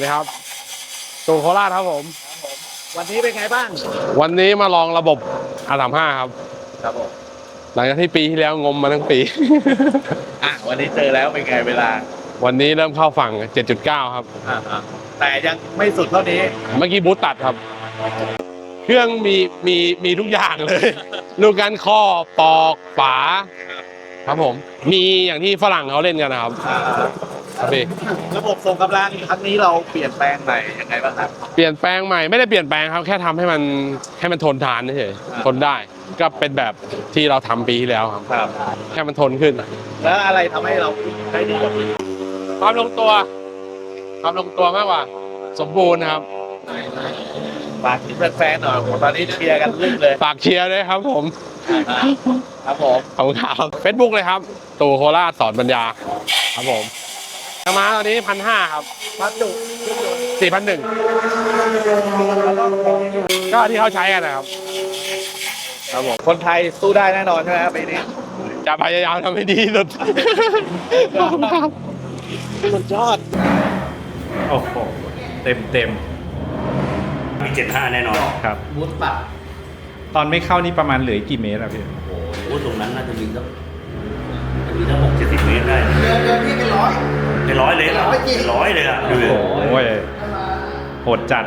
นี่ครับตูโคราชครับผม วันนี้เป็นไงบ้าง วันนี้มาลองระบบอาสามห้าครับ ครับผม หลังจากที่ปีที่แล้วงมมาทั้งปี อะวันนี้เจอแล้วเป็นไงเวลา วันนี้เริ่มเข้าฝั่ง 7.9 ครับ อ่าแต่ยังไม่สุดเท่านี้ เมื่อกี้บูทตัดครับ เครื่องมีมีมีทุกอย่างเลย ลูกกันข้อปอกฝา ครับผม มีอย่างที่ฝรั่งเขาเล่นกันนะครับ อ่า ครับพี่ระบบส่งกำลังครั้งนี้เราเปลี่ยนแปลงไหนยังไงบ้างครับ เปลี่ยนแปลงใหม่ไม่ได้เปลี่ยนแปลงครับแค่ทำให้มันให้มันทนทานเฉยๆทนได้ก็เป็นแบบที่เราทำปีที่แล้วครับ ครับ แค่มันทนขึ้นแล้วอะไรทำให้เราได้ดีกว่าปีความลงตัว ความลงตัวมากกว่า สมบูรณ์นะครับ ฝากถึงแฟนๆหน่อยตอนนี้เชียร์กันลึกเลยฝากเชียร์ด้วยครับผม ครับผม ขอบคุณครับเฟซบุ๊กเลยครับ ตู่โคราชสอนปัญญา ครับผม รามาตอนนี้พันห้าครับพัดดุสี่พันหนึ่งก็ที่เขาใช้กันนะครับครับผมคนไทยสู้ได้แน่นอนใช่ไหมครับปีนี้จะพยายามทำให้ดีที่สุดขอบคุณครับสุดยอด โอ้โห เต็มเต็มมีเจ็ดห้าแน่นอนครับบูทปัดตอนไม่เข้านี่ประมาณเหลืออีกกี่เมตรอะพี่ โอ้โหตรงนั้นน่าจะมีสักจะมีสักหกเจ็ดสิบเมตรได้ เลยอะร้อยจริงเป็นร้อยเลยอะดูดิโอ้ยโหดจัด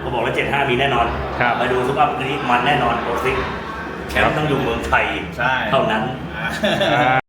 เขาบอกแล้วเจ็ดห้ามีแน่นอนครับ มาดูซุปอัพนี้มันแน่นอนโปรซิกแชมป์ต้องอยู่เมืองไทยใช่ เท่านั้น อ่า